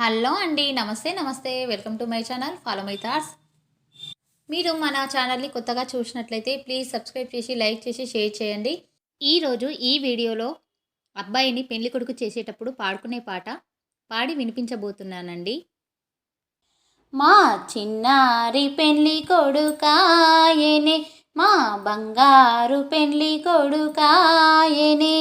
Hello అండి నమస్తే నమస్తే. Welcome to my channel. Follow my thoughts మీరు మన ఛానల్ని కొత్తగా చూసినట్లయితే ప్లీజ్ సబ్స్క్రైబ్ చేసి లైక్ చేసి షేర్ చేయండి. ఈరోజు ఈ వీడియోలో అబ్బాయిని పెళ్ళి కొడుకు చేసేటప్పుడు పాడుకునే పాట పాడి వినిపించబోతున్నానండి. మా చిన్నారి పెళ్ళి కొడుకాయనే మా బంగారు పెళ్ళి కొడుకాయనే.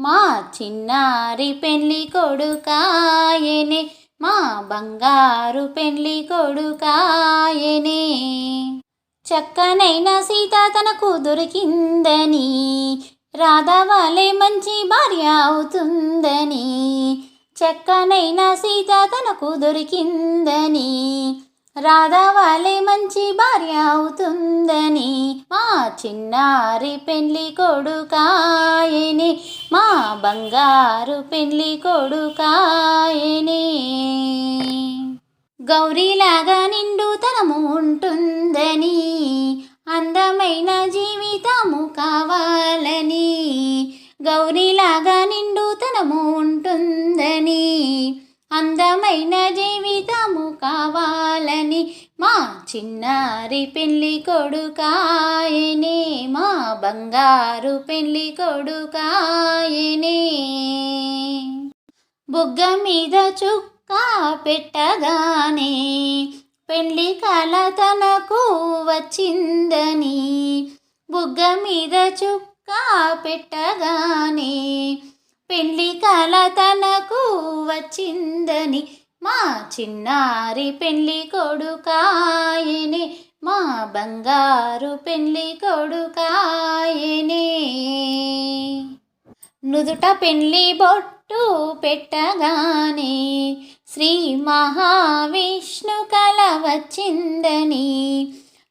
మా చిన్నారి పెళ్ళి కొడుకాయనే మా బంగారు పెళ్ళి కొడుకాయనే. చక్కనైన సీత తనకు దొరికిందని రాధవాలే మంచి భార్య అవుతుందని. చక్కనైన సీత తనకు దొరికిందని రాధవాలే మంచి భార్య అవుతుందని మా చిన్నారి పెళ్ళి కొడుకాయని మా బంగారు పెళ్ళి కొడుకాయని. గౌరీలాగా నిండు అందమైన జీవితము కావాలని మా చిన్నారి పెళ్ళి కొడుకాయనే మా బంగారు పెళ్ళి కొడుకాయనే. బుగ్గ మీద చుక్క పెట్టగానే పెళ్ళి కల తనకు వచ్చిందని బుగ్గ మీద చుక్క పెట్టగానే పెళ్ళి కల తనకు వచ్చిందని మా చిన్నారి పెళ్ళి కొడుకాయనే మా బంగారు పెళ్ళి కొడుకాయనే. నుదుట పెళ్ళి బొట్టు పెట్టగానే శ్రీ మహావిష్ణు కల వచ్చిందని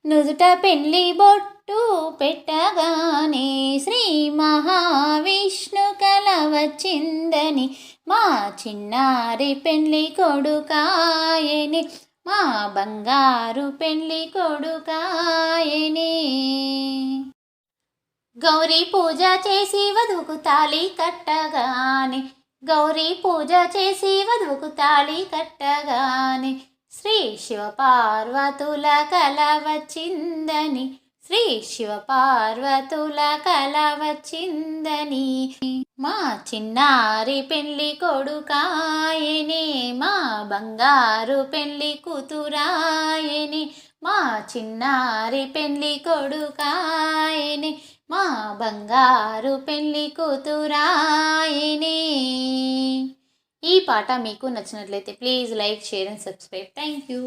నుదుట పెళ్ళి బొట్టు పెట్టగానే శ్రీ మహా వచ్చిందని మా చిన్నారి పెళ్ళి కొడుకాయని. మా బంగారు పెళ్ళి కొడుకాయని. గౌరీ పూజ చేసి వధువుకు తాళి కట్టగానే. గౌరీ పూజ చేసి వధువుకు తాళి కట్టగానే. శ్రీ శివ పార్వతుల కల వచ్చిందని శ్రీ శివ పార్వతుల కల వచ్చిందని. మా చిన్నారి పెళ్ళి కొడుకాయనే మా బంగారు పెళ్ళి కూతురాయని మా చిన్నారి పెళ్ళి కొడుకాయనే మా బంగారు పెళ్ళి కూతురాయని. ఈ పాట మీకు నచ్చినట్లయితే please like share and subscribe. Thank you.